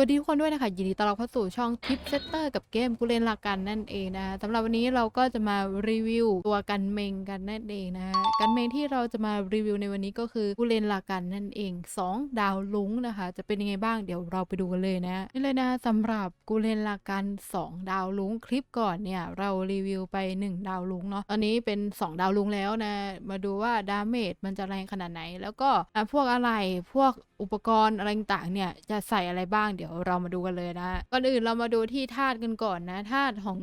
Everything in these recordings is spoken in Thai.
วัสดีทุกคนด้วยนะคะ ยินดีต้อนรับเข้าสู่ช่องทิปเซตเตอร์กับเกมกูเลนลากันนั่นเองนะคะสำหรับวันนี้เราก็จะมารีวิวตัวกันเมงกันนั่นเองนะคะกันเมงที่เราจะมารีวิวในวันนี้ก็คือกูเลนลากันนั่นเอง 2 ดาวลุ้งนะคะ จะเป็นยังไงบ้างเดี๋ยวเราไปดูกันเลยนะนี่เลยนะสำหรับกูเลนลากัน 2 ดาวลุ้งคลิปก่อนเนี่ยเรารีวิวไป 1 ดาวลุ้งเนาะตอนนี้เป็น 2 ดาวลุ้งแล้วนะมาดูว่าดาเมจมันจะแรงขนาดไหน แล้วก็พวกอะไรพวกอุปกรณ์อะไรต่างเนี่ยจะใส่อะไรบ้างเดี๋ยวเรามาดูกันเลยนะก่อนอื่นเรามาดูที่ธาตุกันก่อนนะธาตุของ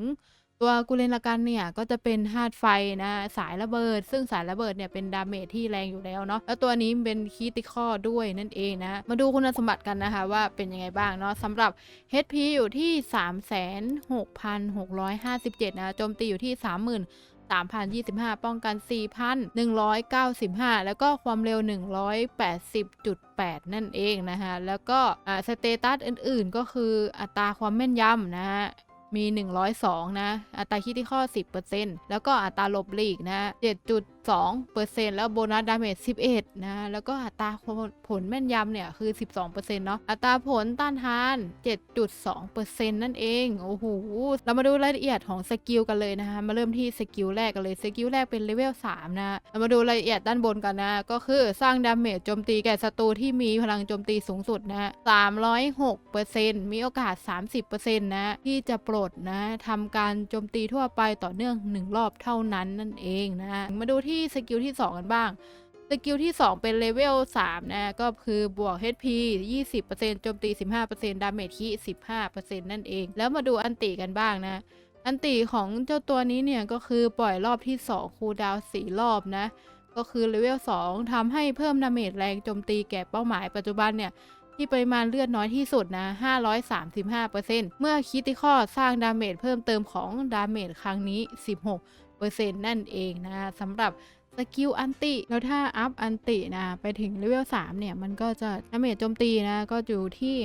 ตัวกุเลนละกันเนี่ยก็จะเป็นธาตุไฟนะสายระเบิด ซึ่งสายระเบิดเนี่ยเป็นดาเมจที่แรงอยู่แล้วเนาะแล้วตัวนี้เป็นคีติคอด้วยนั่นเองนะ มาดูคุณสมบัติกันนะคะว่าเป็นยังไงบ้างเนาะสำหรับ HP อยู่ที่ 36,657นะโจมตีอยู่ที่ 30,000 3,025 ป้องกัน 4,195 แล้วก็ความเร็ว 180.8 นั่นเองนะคะแล้วก็สเตตัสอื่นๆ ก็คืออัตราความแม่นยำนะฮะมี 102 นะ อัตราคิดที่ข้อ 10%แล้วก็อัตราหลบหลีกนะ 7.2%แล้วโบนัสดาเมจ11 นะ แล้วก็อัตราผลแม่นยำเนี่ย คือ 12%เนาะ อัตราผลต้านทาน 7.2%นั่นเอง โอ้โห เรามาดูรายละเอียดของสกิลกันเลยนะคะ มาเริ่มที่สกิลแรกกันเลย สกิลแรกเป็นเลเวล3นะ เรามาดูรายละเอียดด้านบนกันนะ ก็คือสร้างดาเมจโจมตีแก่ศัตรูที่มีพลังโจมตีสูงสุดนะ306%มีโอกาส 30%นะที่จะปลดนะทำการโจมตีทั่วไปต่อเนื่อง 1 รอบเท่านั้นนั่นเองนะ มาดูที่สกิลที่ 2 กันบ้างสกิลที่ 2 เป็นเลเวล3นะก็คือบวก HP 20%โจมตี 15%ดาเมจคี15%นั่นเอง แล้วมาดูอันติกันบ้างนะ อันติของเจ้าตัวนี้เนี่ย ก็คือปล่อยรอบที่ 2 คูลดาวน์4รอบนะ ก็คือเลเวล2ทำให้เพิ่มดาเมจแรงโจมตีแก่เป้าหมายปัจจุบันเนี่ย ที่ปริมาณเลือดน้อยที่สุดนะ 535%เมื่อคิติคอสร้างดาเมจเพิ่มเติมของดาเมจครั้งนี้ 16 นั่นเองนะสำหรับ สกิลอันติ แล้วถ้าอัพอันตินะ ไปถึงเลเวล3เนี่ย มันก็จะดาเมจโจมตีนะ ก็อยู่ที่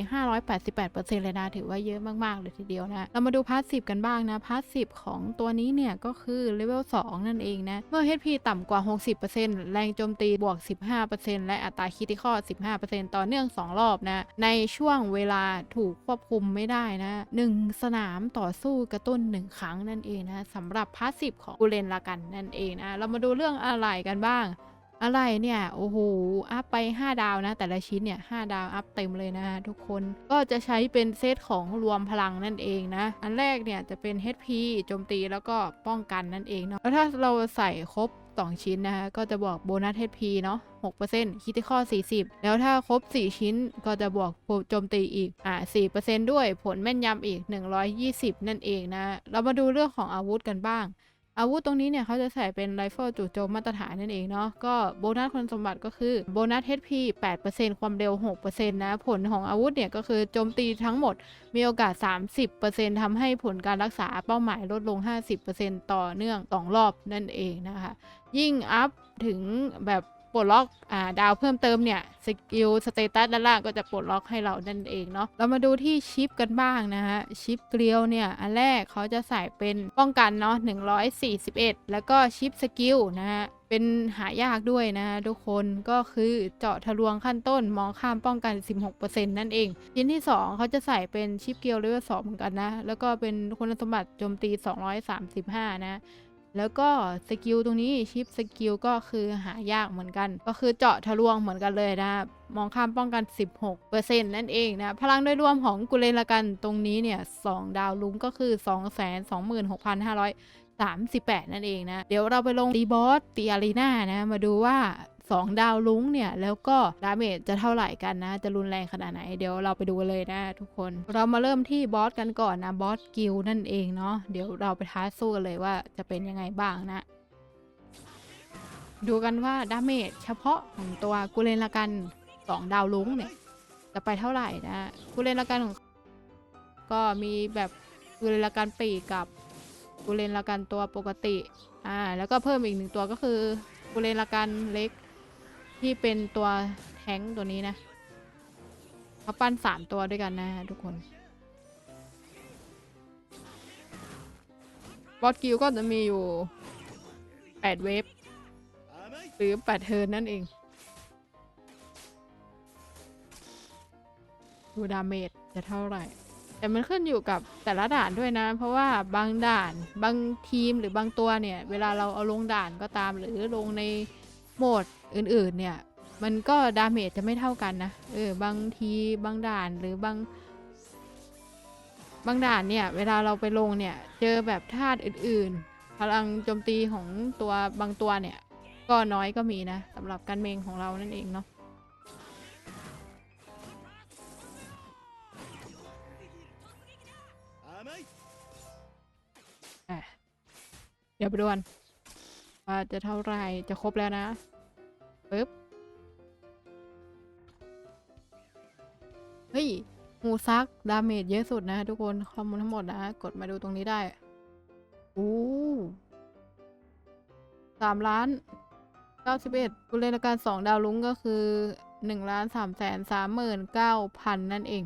588%เลยนะ ถือว่าเยอะมาก ๆ เลยทีเดียวนะ เรามาดูพาสซีฟกันบ้างนะ พาสซีฟของตัวนี้เนี่ย ก็คือเลเวล2นั่นเองนะ เมื่อ HP ต่ำกว่า 60%แรงโจมตีบวก 15%และอัตราคิติคอ15%ต่อเนื่อง 2 รอบนะ ในช่วงเวลาถูกควบคุมไม่ได้นะ1สนามต่อสู้กระตุ้น 1 ครั้งนั่นเองนะสำหรับพาสซีฟของกูเลนละกันนั่นเองนะ เรามาดูเรื่องอะไรกันบ้าง อะไรเนี่ย โอ้โห อัพไป 5 ดาวนะ แต่ละชิ้นเนี่ย5ดาวอัพเต็มเลยนะทุกคน ก็จะใช้เป็นเซตของรวมพลังนั่นเองนะ อันแรกเนี่ยจะเป็น HP โจมตีแล้วก็ป้องกันนั่นเองเนาะ แล้วถ้าเราใส่ครบ2 ชิ้นนะคะก็จะบวกโบนัส HP เนาะ6%คิดที่ข้อ40 แล้วถ้าครบ 4 ชิ้นก็จะบวกโจมตีอีก อ่า4%ด้วยผลแม่นยำอีก 120 นั่นเองนะ เรามาดูเรื่องของอาวุธกันบ้าง อาวุธตรงนี้เนี่ยเขาจะใส่เป็นไรเฟิลจู่โจมมาตรฐานนั่นเองเนาะก็โบนัสคุณสมบัติก็คือโบนัส HP 8%ความเร็ว 6%นะผลของอาวุธเนี่ยก็คือโจมตีทั้งหมดมีโอกาส 30%ทำให้ผลการรักษาเป้าหมายลดลง 50%ต่อเนื่อง2รอบนั่นเองนะคะ ยิ่งอัพถึงแบบ ปลดล็อกอ่าดาวเพิ่มเติมเนี่ยสกิลสเตตัสด้านล่างก็จะปลดล็อกให้เรานั่นเองเนาะเรามาดูที่ชิปกันบ้างนะฮะชิปเกลียวเนี่ยอันแรกเขาจะใส่เป็นป้องกันเนาะ141 แล้วก็ชิปสกิลนะฮะเป็นหายากด้วยนะทุกคนก็คือเจาะทะลวงขั้นต้นมองข้ามป้องกัน 16%นั่นเอง ชิ้นที่ 2 เขาจะใส่เป็นชิปเกลียวเลเวล2เหมือนกันนะ แล้วก็เป็นคุณสมบัติโจมตี 235 นะ แล้วก็สกิลตรงนี้ชิปสกิลก็คือหายากเหมือนกัน ก็คือเจาะทะลวงเหมือนกันเลยนะมองข้ามป้องกัน 16%นั่นเองนะ พลังโดยรวมของกุเลนละกันตรงนี้เนี่ย 2 ดาวลุ้งก็คือ 226,538 นั่นเองนะ เดี๋ยวเราไปลงตีบอสตีอารีนานะ มาดูว่า 2 ดาวลุ้งเนี่ย แล้วก็ดาเมจจะเท่าไหร่กันนะ จะรุนแรงขนาดไหน เดี๋ยวเราไปดูเลยนะทุกคน เรามาเริ่มที่บอสกันก่อนนะบอสกิลนั่นเองเนาะเดี๋ยวเราไปท้าสู้กันเลยว่าจะเป็นยังไงบ้างนะ ดูกันว่าดาเมจเฉพาะของตัวกูเลนละกัน 2 ดาวลุ้งเนี่ยจะไปเท่าไหร่นะกูเลนละกันของก็มีแบบกูเลนละกันปีกกับกูเลนละกันตัวปกติ อ่า แล้วก็เพิ่มอีกหนึ่งตัวก็คือกูเลนละกันเล็ก ที่เป็นตัวแท้งตัวนี้นะเขาปั้นสามตัวด้วยกันนะทุกคนบอสกิลก็จะมีอยู่แปดเวฟหรือแปดเทิร์นนั่นเองดูดาเมจจะเท่าไหร่ แต่มันขึ้นอยู่กับแต่ละด่านด้วยนะ เพราะว่าบางด่านบางทีมหรือบางตัวเนี่ย เวลาเราเอาลงด่านก็ตามหรือลงใน โหมดอื่นๆเนี่ย มันก็ดาเมจจะไม่เท่ากันนะ เออบางทีบางด่านหรือบาง บางด่านเนี่ย เวลาเราไปลงเนี่ย เจอแบบธาตุอื่นๆ พลังโจมตีของตัวบางตัวเนี่ย ก็น้อยก็มีนะสำหรับการเมงของเรานั่นเองเนาะเดี๋ยวไปดูกันว่าจะเท่าไหรจะครบแล้วนะ ปึ๊บ เฮ้ยหมูซัก ดาเมจเยอะสุดนะทุกคน ข้อมูลทั้งหมดนะ กดมาดูตรงนี้ได้ อู้สามล้านเก้าสิบเอ็ดผู้เล่นละการสองดาวลุ้งก็คือหนึ่งล้านสามแสนสามหมื่นเก้าพันนั่นเอง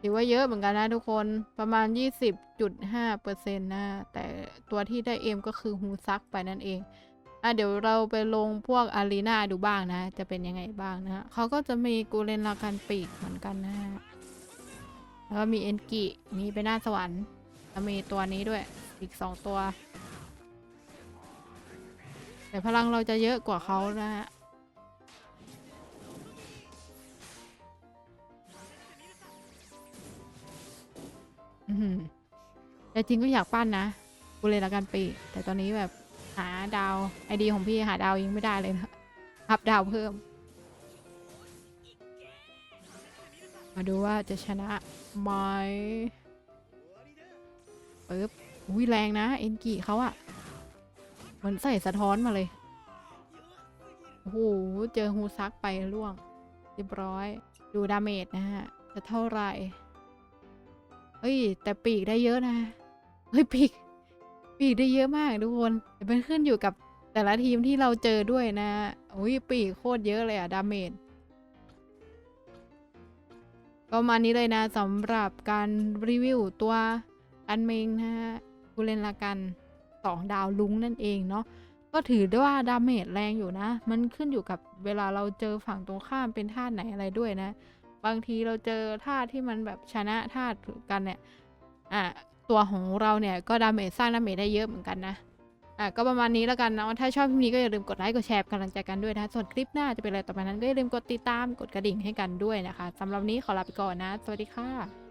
ถือว่าเยอะเหมือนกันนะทุกคนประมาณ 20.5เปอร์เซ็นต์นะ แต่ตัวที่ได้เอ็มก็คือฮูซักไปนั่นเอง อะเดี๋ยวเราไปลงพวกอารีนาดูบ้างนะ จะเป็นยังไงบ้างนะเขาก็จะมีกูเลนลากันปีกเหมือนกันนะฮะแล้วก็มีเอนกิมีไปหน้าสวรรค์แล้วมีตัวนี้ด้วยอีกสองตัว แต่พลังเราจะเยอะกว่าเขานะฮะอือหือแต่จริงก็อยากปั้นนะกูเลยละกันปี แต่ตอนนี้แบบ หาดาวไอดีของพี่หาดาวยังไม่ได้เลยนะอัพดาวเพิ่ม มาดูว่าจะชนะไหมปึ๊บอุ้ยแรงนะ เอ็นกิเขาอะเหมือนใส่สะท้อนมาเลย โอ้โห เจอฮูซักไปล่วง เรียบร้อย ดูดาเมจนะฮะ จะเท่าไหร่เฮ้ย แต่ปีกได้เยอะนะ เฮ้ย ปีก ปีกได้เยอะมากทุกคนแต่เป็นขึ้นอยู่กับแต่ละทีมที่เราเจอด้วยนะโอ้ยปีกโคตรเยอะเลยอะดาเมจก็ประมาณนี้เลยนะสำหรับการรีวิวตัวอันเมงนะฮะกูเล่นละกันสองดาวลุงนั่นเองเนาะก็ถือได้ว่าดาเมจแรงอยู่นะ มันขึ้นอยู่กับเวลาเราเจอฝั่งตรงข้ามเป็นท่าตุไหนอะไรด้วยนะ บางทีเราเจอท่าที่มันแบบชนะท่าตุกันเนี่ย อะ ตัวของเราเนี่ยก็ดาเมจสร้างดาเมจได้เยอะเหมือนกันนะอะก็ประมาณนี้แล้วกันเนาะถ้าชอบคลิปนี้ก็อย่าลืมกดไลค์กดแชร์กำลังใจกันด้วยนะ ส่วนคลิปหน้าจะเป็นอะไรต่อไปนั้นก็อย่าลืมกดติดตามกดกระดิ่งให้กันด้วยนะคะสำหรับนี้ขอลาไปก่อนนะ สวัสดีค่ะ